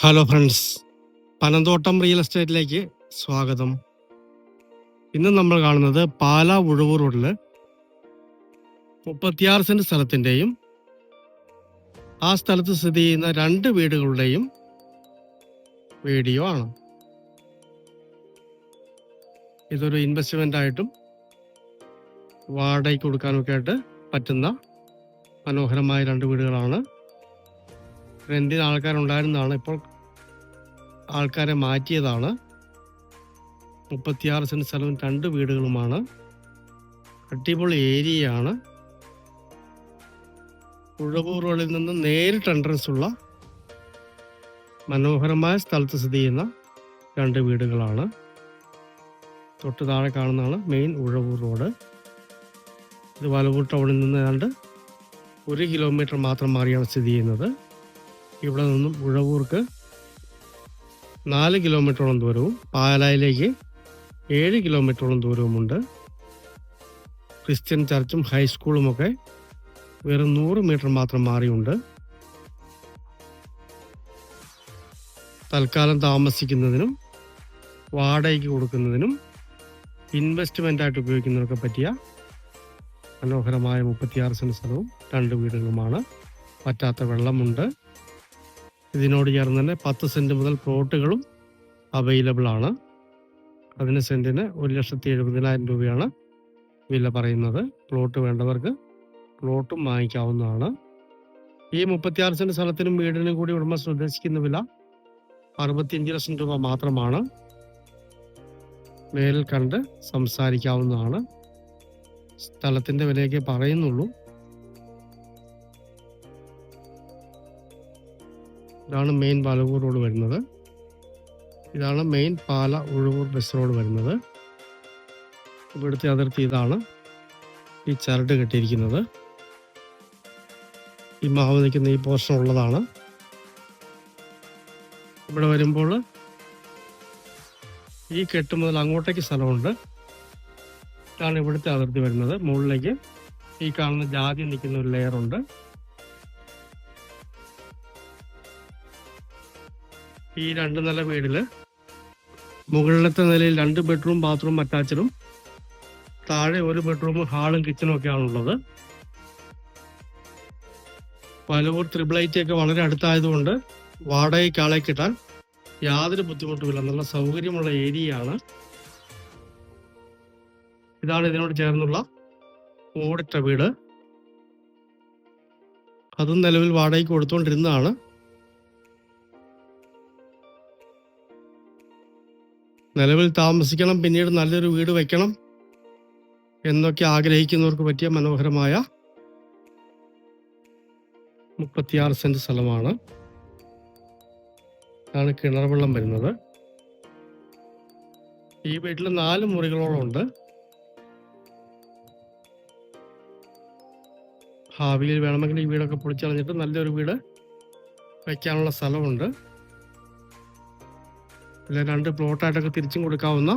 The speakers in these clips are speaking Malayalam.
ഹലോ ഫ്രണ്ട്സ് പനന്തോട്ടം റിയൽ എസ്റ്റേറ്റിലേക്ക് സ്വാഗതം. ഇന്ന് നമ്മൾ കാണുന്നത് പാലാ ഉഴവൂർ റോഡിൽ മുപ്പത്തിയാറ് സെന്റ് സ്ഥലത്തിന്റെയും ആ സ്ഥലത്ത് സ്ഥിതി ചെയ്യുന്ന രണ്ട് വീടുകളുടെയും വീഡിയോ ആണ്. ഇതൊരു ഇൻവെസ്റ്റ്മെന്റ് ആയിട്ടും വാടകയ്ക്ക് കൊടുക്കാനൊക്കെ ആയിട്ട് പറ്റുന്ന മനോഹരമായ രണ്ട് വീടുകളാണ്. റെന്റിന് ആൾക്കാരുണ്ടായിരുന്നതാണ് ഇപ്പോൾ ആൾക്കാരെ മാറ്റിയതാണ്. മുപ്പത്തിയാറ് സെന്റ് സ്ഥലവും രണ്ട് വീടുകളുമാണ്. അടിപൊളി ഏരിയയാണ്. ഉഴവൂർ റോഡിൽ നിന്ന് നേരിട്ട് എൻട്രൻസ് ഉള്ള മനോഹരമായ സ്ഥലത്ത് സ്ഥിതി ചെയ്യുന്ന രണ്ട് വീടുകളാണ്. തൊട്ട് താഴെ കാണുന്നതാണ് മെയിൻ ഉഴവൂർ റോഡ്. ഇത് വലവൂർ ടൗണിൽ നിന്ന് ഏതാണ്ട് ഒരു കിലോമീറ്റർ മാത്രം മാറിയാണ് സ്ഥിതി ചെയ്യുന്നത്. ഇവിടെ നിന്നും ഉഴവൂർക്ക് നാല് കിലോമീറ്ററോളം ദൂരവും പാലായിലേക്ക് ഏഴ് കിലോമീറ്ററോളം ദൂരവുമുണ്ട്. ക്രിസ്ത്യൻ ചർച്ചും ഹൈസ്കൂളുമൊക്കെ വെറും നൂറ് മീറ്റർ മാത്രം മാറിയുണ്ട്. തൽക്കാലം താമസിക്കുന്നതിനും വാടകയ്ക്ക് കൊടുക്കുന്നതിനും ഇൻവെസ്റ്റ്മെന്റ് ആയിട്ട് ഉപയോഗിക്കുന്നതിനൊക്കെ പറ്റിയ മനോഹരമായ മുപ്പത്തിയാറ് സ്ഥലവും രണ്ട് വീടുകളുമാണ്. പറ്റാത്ത വെള്ളമുണ്ട്. ഇതിനോട് ചേർന്ന് തന്നെ പത്ത് സെന്റ് മുതൽ പ്ലോട്ടുകളും അവൈലബിൾ ആണ്. അതിന് സെന്റിന് ഒരു ലക്ഷത്തി എഴുപതിനായിരം രൂപയാണ് വില പറയുന്നത്. പ്ലോട്ട് വേണ്ടവർക്ക് പ്ലോട്ടും വാങ്ങിക്കാവുന്നതാണ്. ഈ മുപ്പത്തിയാറ് സെന്റ് സ്ഥലത്തിനും വീടിനും കൂടി ഉടമസ്ഥ ഉദ്ദേശിക്കുന്ന വില അറുപത്തിയഞ്ച് ലക്ഷം രൂപ മാത്രമാണ്. നേരിൽ കണ്ട് സംസാരിക്കാവുന്നതാണ്. സ്ഥലത്തിന്റെ വിലയൊക്കെ പറയുന്നുള്ളൂ. ഇതാണ് മെയിൻ ബാലകൂർ റോഡ് വരുന്നത്. ഇതാണ് main Pala Uzhavoor bus road വരുന്നത്. ഇവിടുത്തെ അതിർത്തി ഇതാണ് ഈ ചരട് കെട്ടിയിരിക്കുന്നത്. ഈ മാവ് നിൽക്കുന്ന ഈ പോർഷൻ ഉള്ളതാണ്. ഇവിടെ വരുമ്പോൾ ഈ കെട്ട് മുതൽ അങ്ങോട്ടേക്ക് സ്ഥലമുണ്ട്. ഇതാണ് ഇവിടുത്തെ അതിർത്തി വരുന്നത്. മുകളിലേക്ക് ഈ കാണുന്ന ജാതി നിൽക്കുന്ന ഒരു ലെയർ ഈ രണ്ട് നില വീടിൽ. മുകളിലത്തെ നിലയിൽ രണ്ട് ബെഡ്റൂം ബാത്റൂം അറ്റാച്ചഡും. താഴെ ഒരു ബെഡ്റൂം ഹാളും കിച്ചണും ഒക്കെയാണുള്ളത് പലവൂർ ത്രിബിൾ ഐറ്റി ഒക്കെ വളരെ അടുത്തായതുകൊണ്ട് വാടകയ്ക്ക് ആളെ കിട്ടാൻ യാതൊരു ബുദ്ധിമുട്ടുമില്ല. നല്ല സൗകര്യമുള്ള ഏരിയയാണ് ഇതാണ് ഇതിനോട് ചേർന്നുള്ള ഓടിട്ട വീട്. അതും നിലവിൽ വാടകയ്ക്ക് കൊടുത്തുകൊണ്ടിരുന്നതാണ് നിലവിൽ താമസിക്കണം പിന്നീട് നല്ലൊരു വീട് വയ്ക്കണം എന്നൊക്കെ ആഗ്രഹിക്കുന്നവർക്ക് പറ്റിയ മനോഹരമായ മുപ്പത്തിയാറ് സെന്റ് സ്ഥലമാണ്. ആണ് കിണർ വെള്ളം വരുന്നത്. ഈ വീട്ടിൽ നാല് മുറികളോളം ഉണ്ട്. ഭാവിയിൽ വേണമെങ്കിൽ ഈ വീടൊക്കെ പൊളിച്ചളഞ്ഞിട്ട് നല്ലൊരു വീട് വയ്ക്കാനുള്ള സ്ഥലമുണ്ട്. ഇതിൽ രണ്ട് പ്ലോട്ടായിട്ടൊക്കെ തിരിച്ചും കൊടുക്കാവുന്ന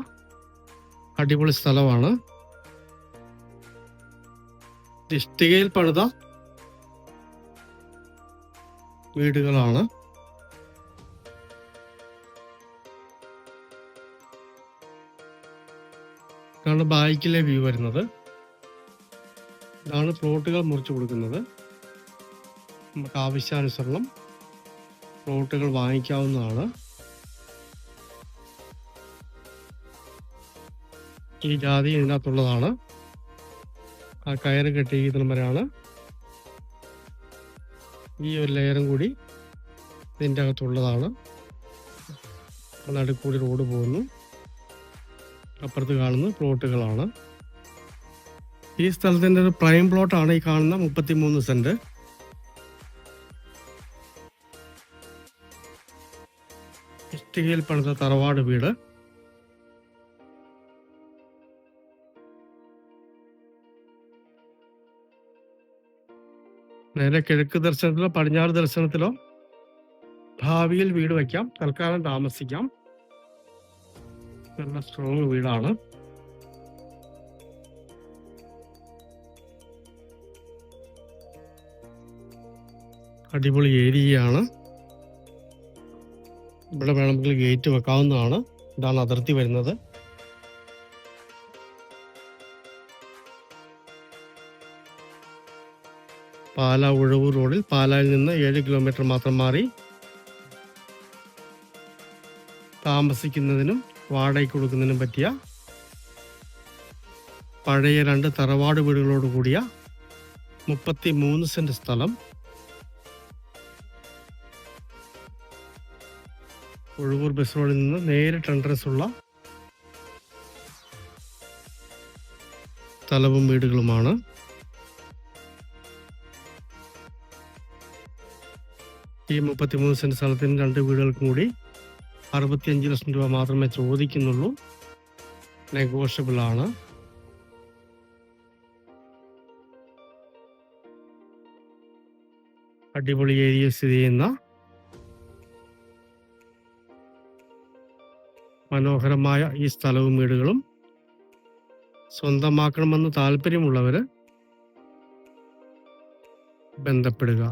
അടിപൊളി സ്ഥലമാണ്. ഇഷ്ടികയിൽ പണിത വീടുകളാണ്. ഇതാണ് ബാക്കിലെ വ്യൂ വരുന്നത്. ഇതാണ് പ്ലോട്ടുകൾ മുറിച്ചു കൊടുക്കുന്നത്. നമുക്ക് ആവശ്യാനുസരണം പ്ലോട്ടുകൾ വാങ്ങിക്കാവുന്നതാണ്. ഈ ജാതി ഇതിനകത്തുള്ളതാണ്. ആ കയറ് കെട്ടിയിരിക്കുന്ന വരെയാണ് ഈ ഒരു ലെയറും കൂടി ഇതിന്റെ അകത്തുള്ളതാണ്. നടുക്കൂടി റോഡ് പോകുന്നു. അപ്പുറത്ത് കാണുന്ന പ്ലോട്ടുകളാണ്. ഈ സ്ഥലത്തിന്റെ ഒരു പ്രൈം പ്ലോട്ടാണ് ഈ കാണുന്ന മുപ്പത്തി മൂന്ന് സെന്റ് ഇഷ്ടികയിൽ പണിത തറവാട് വീട്. നേരെ കിഴക്ക് ദർശനത്തിലോ പടിഞ്ഞാറ് ദർശനത്തിലോ ഭാവിയിൽ വീട് വയ്ക്കാം തൽക്കാലം താമസിക്കാം. നല്ല സ്ട്രോങ് വീടാണ്. അടിപൊളി ഏരിയയാണ്. ഇവിടെ വേണമെങ്കിൽ ഗേറ്റ് വെക്കാവുന്നതാണ്. ഇതാണ് അതിർത്തി വരുന്നത്. പാല ഉഴവൂർ റോഡിൽ പാലായിൽ നിന്ന് ഏഴ് കിലോമീറ്റർ മാത്രം മാറി താമസിക്കുന്നതിനും വാടകയ്ക്ക് കൊടുക്കുന്നതിനും പറ്റിയ പഴയ രണ്ട് തറവാട് വീടുകളോട് കൂടിയ മുപ്പത്തി മൂന്ന് സെന്റ് സ്ഥലം ഒഴുവൂർ ബസ് റോഡിൽ നിന്ന് നേരിട്ട് എൻട്രൻസ് ഉള്ള സ്ഥലവും വീടുകളുമാണ്. ഈ മുപ്പത്തിമൂന്ന് സെന്റ് സ്ഥലത്തിന് രണ്ട് വീടുകൾക്കും കൂടി അറുപത്തിയഞ്ച് ലക്ഷം രൂപ മാത്രമേ ചോദിക്കുന്നുള്ളൂ. നെഗോഷ്യബിൾ ആണ്. അടിപൊളി ഏരിയ സ്ഥിതി ചെയ്യുന്ന മനോഹരമായ ഈ സ്ഥലവും വീടുകളും സ്വന്തമാക്കണമെന്ന് താല്പര്യമുള്ളവര് ബന്ധപ്പെടുക.